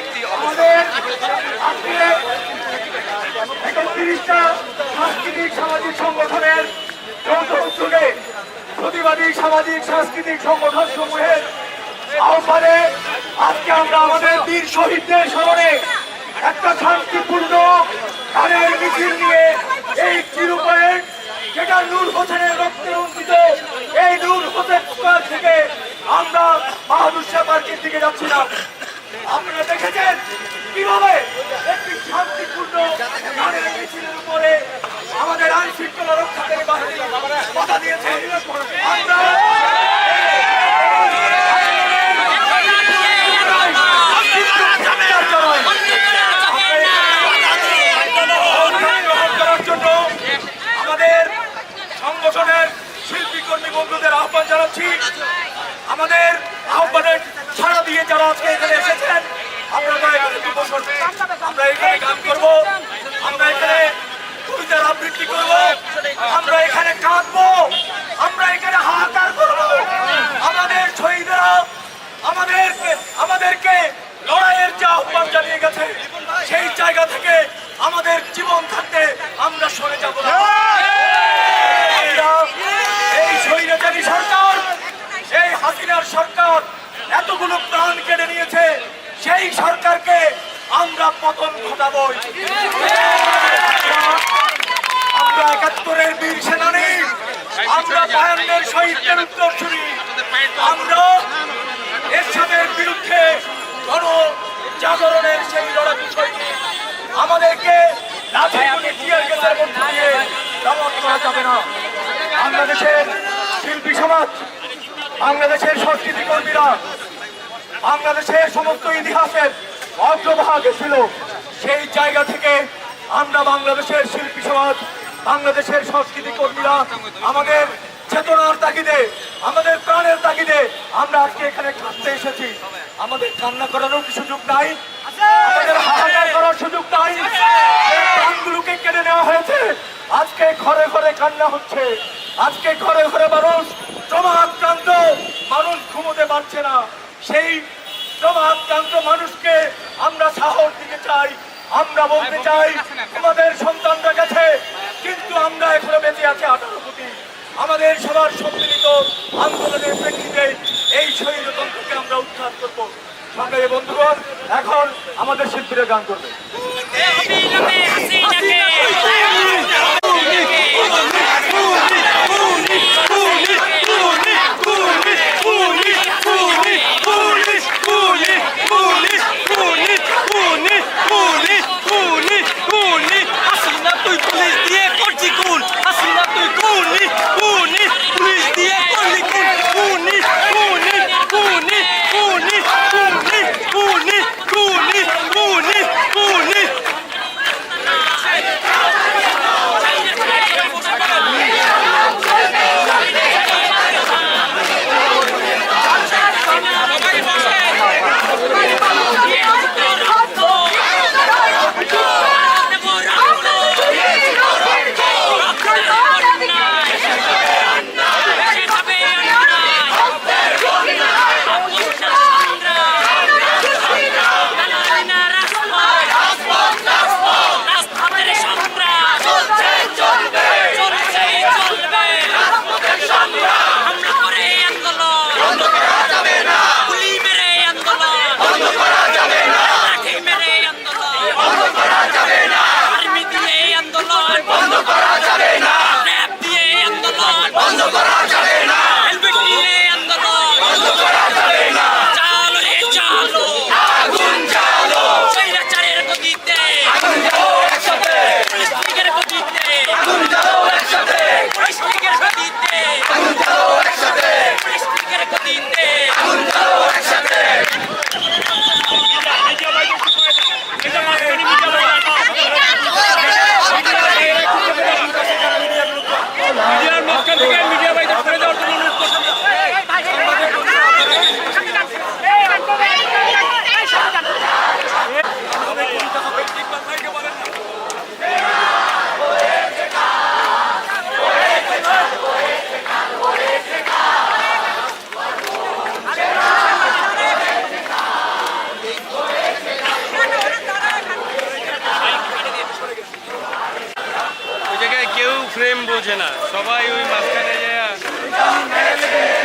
একটি একত্রিশটা সাংস্কৃতিক সামাজিক সংগঠনের যৌথ উদ্যোগে প্রতিবাদী সামাজিক সাংস্কৃতিক সংগঠন সমূহের আহ্বানে আজকে আমরা আমাদের বীর শহীদদের স্মরণে একটা শান্তিপূর্ণ গানের মিছিল নিয়ে এই জিরো পয়েন্ট যেটা নূর হোসেনের রক্তে রঞ্জিত এই নূর হোসেন থেকে আমরা বাহাদুর পার্কের দিকে যাচ্ছিলাম আপনারা দেখেছেন কীভাবে একটি শান্তিপূর্ণ গানের মিছিলের উপরে আমাদের আইন শৃঙ্খলা রক্ষাকারী বাহিনী বাধা দিয়েছে আমরা গ্রহণ করার জন্য আমাদের সংগঠনের শিল্পী কর্মী বন্ধুদের আহ্বান জানাচ্ছি আমাদের আহ্বানের সাড়া দিয়ে যারা আজকে এখানে এসেছেন আপনারা এখানে একটু বসুন। আমরা এখানে গান করব। আমরা এখানে কবিতার আবৃত্তি করব। আমরা এখানে কাঁদবো। আমরা এখানে হাহাকার করব। আমাদের শহীদরা আমাদেরকে আমাদেরকে লড়াইয়ের যে আহ্বান জানিয়ে গেছে, সেই জায়গা থেকে আমাদের জীবন থাকতে আমরা সরে যাব না। এই স্বৈরাচারী সরকার, এই হাসিনার সরকার এতগুলো প্রাণ কেড়ে নিয়েছে, সেই সরকারকে পতন ঘটাবই। আমরা একাত্তরের বীর সেনানী, আমরা বায়ান্নের শহীদদের উত্তরসূরি আমরা এরশাদের বিরুদ্ধে গণ জাগরণের সেই লড়াকু সৈনিক। আমাদেরকে মধ্যে দিয়ে করা যাবে না। বাংলাদেশের শিল্পী সমাজ, বাংলাদেশের সংস্কৃতি কর্মীরা বাংলাদেশের সমস্ত ইতিহাসের অগ্রভাগে ছিল। সেই জায়গা থেকে আমরা বাংলাদেশের শিল্পী সমাজ বাংলাদেশের সংস্কৃতি কর্মীরা আমাদের চেতনার তাগিদে আমাদের প্রাণের তাগিদে আমরা আজকে এখানে কাঁদতে এসেছি। আমাদের কান্না করারও কি সুযোগ নাই? আমাদের হাহাকার করার সুযোগ নাই? এই প্রাণগুলোকে কেড়ে নেওয়া হয়েছে। আজকে ঘরে ঘরে কান্না হচ্ছে। আজকে ঘরে ঘরে মানুষ জমা আক্রান্ত মানুষ ঘুমোতে পারছে না। সেই আক্রান্ত মানুষকে আমরা সাহস দিতে চাই আমরা বলতে চাই আমাদের সন্তানরা গেছে কিন্তু আমরা এখনও বেঁচে আছি আঠারো কোটি। আমাদের সবার সম্মিলিত আন্দোলনের প্রেক্ষিতে এই শহীদতন্ত্রকে আমরা উদ্ধার করব। সঙ্গে বন্ধুগণ এখন আমাদের শিল্পীরা গান করবে। ফ্রেম বোঝে না। সবাই ওই মাঝখানে যায়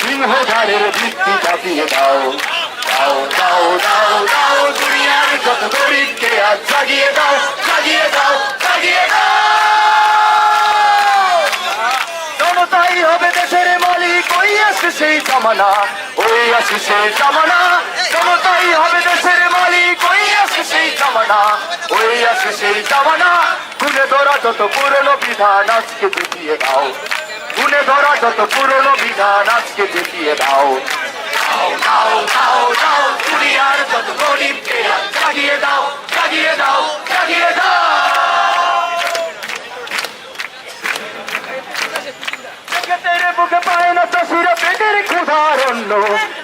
সিংহধারের ভিত্তি চাপিয়ে দাও দাও দাও দাও দাও দুনিয়ার যত গরিবকে আজ জাগিয়ে দাও জাগিয়ে দাও জাগিয়ে দাও জনতাই হবে দেশের মালিক, ওই আসে সেই জামানা, ওই আসে সেই জামানা। জনতাই হবে দেশের মালিক, ওই আসে সেই জামানা, ওই আসে সেই তুলে ধরা যত পুরনো বিধান, আজকে দেখিয়ে দাও। তুলে ধরা যত পুরনো বিধান আজকে দেখিয়ে দাও। দাও দাও দাও দাও দুনিয়ার যত গরিবকে আজ জাগিয়ে দাও জাগিয়ে দাও জাগিয়ে দাও। পেটের বুকে পায় না চাষিরা পেটের ক্ষুধার অন্ন।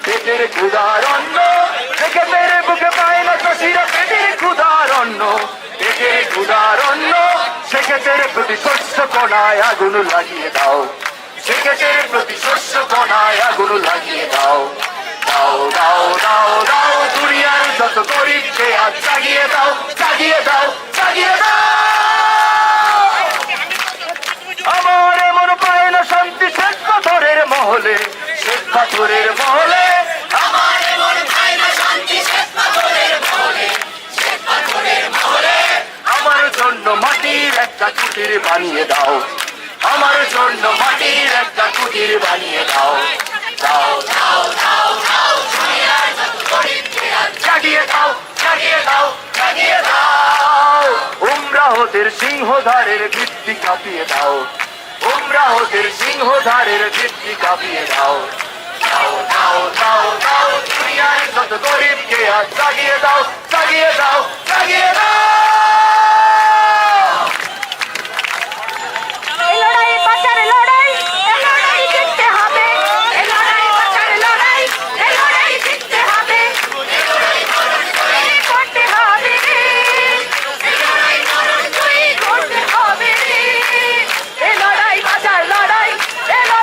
পেটের ক্ষুধার অন্ন। পেটের বুকে পায় না চাষিরা পেটের ক্ষুধার অন্ন। পেটের ক্ষুধার অন্ন। সেক্ষেত্রে প্রতি শস্য কণায় আগুন লাগিয়ে দাও। সেক্ষেত্রে প্রতি শস্য কণায় আগুন লাগিয়ে দাও। দাও দাও দাও দাও, দুনিয়ার যত গরিবকে আজ জাগিয়ে দাও জাগিয়ে দাও জাগিয়ে দাও। আমার এমন পায় না শান্তি শেখ পাথরের মহলে শেখ পাথরের মহলে। আমার এমন পায় না শান্তি শেখ জন্য মাটির একটা কুটির বানিয়ে দাও। আমার জন্য মাটির একটা কুটির বানিয়ে দাও। দাও দাও দাও দাও জাগিয়ে দাও জাগিয়ে দাও জাগিয়ে দাও। উমরাহতের সিংহধারের ভিত্তি কাঁপিয়ে দাও। উমরাহতের সিংহধারের ভিত্তি কাঁপিয়ে দাও। দাও দাও দাও দাও দুনিয়ার যত গরিবকে আজ জাগিয়ে দাও জাগিয়ে দাও জাগিয়ে দাও।